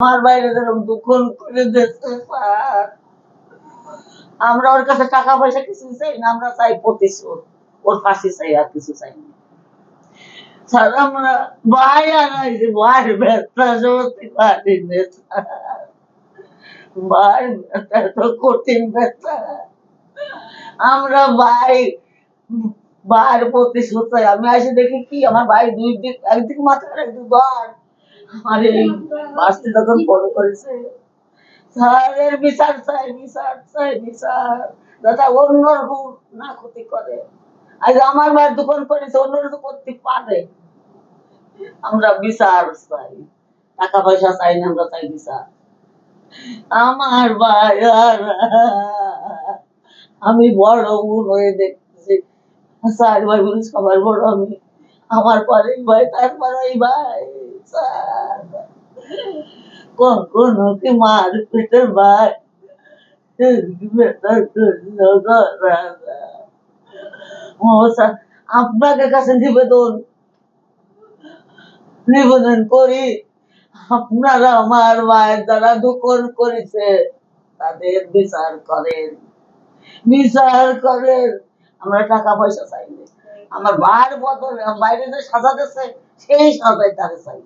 আমার বাইরে যেরকম দুঃখন করে দিচ্ছে স্যার। আমরা ওর কাছে টাকা পয়সা কিছু চাই না, আমরা চাই প্রতিশোধ। ওর ফাঁসি চাই, আর কিছু চাই না। আমি আসে দেখি কি, আমার ভাই দুই দিক, একদিক মাথা একদিক ঘর। আমার এই যখন বড় করেছে স্যারের বিচার চাই বিচার চাই, বিচার। দাদা, অন্যর না ক্ষতি করে। আজ আমার ভাই দোকান করেছে তো করতে পারে। আমরা বিচার চাই। টাকা পয়সা চাই না, আমরা চাই বিচার। আমার আমি বড় বোন হয়ে দেখতেছি। চার ভাই বোন সবার বড় আমি, আমার পরে ভাই তারপর ওই ভাই। স্যার কখনো কি মার পেটের ভাই আপনাকে কাছে নিবেদন। নিবেদন করি, আপনারা আমার মায়ের দ্বারা দখল করেছে, তাদের বিচার করেন। বিচার করেন। আমরা টাকা পয়সা চাই না। আমার ভাইয়ের বদলে, বাইরে যে সাজা দিচ্ছে সেই সাজাই তারা চাই।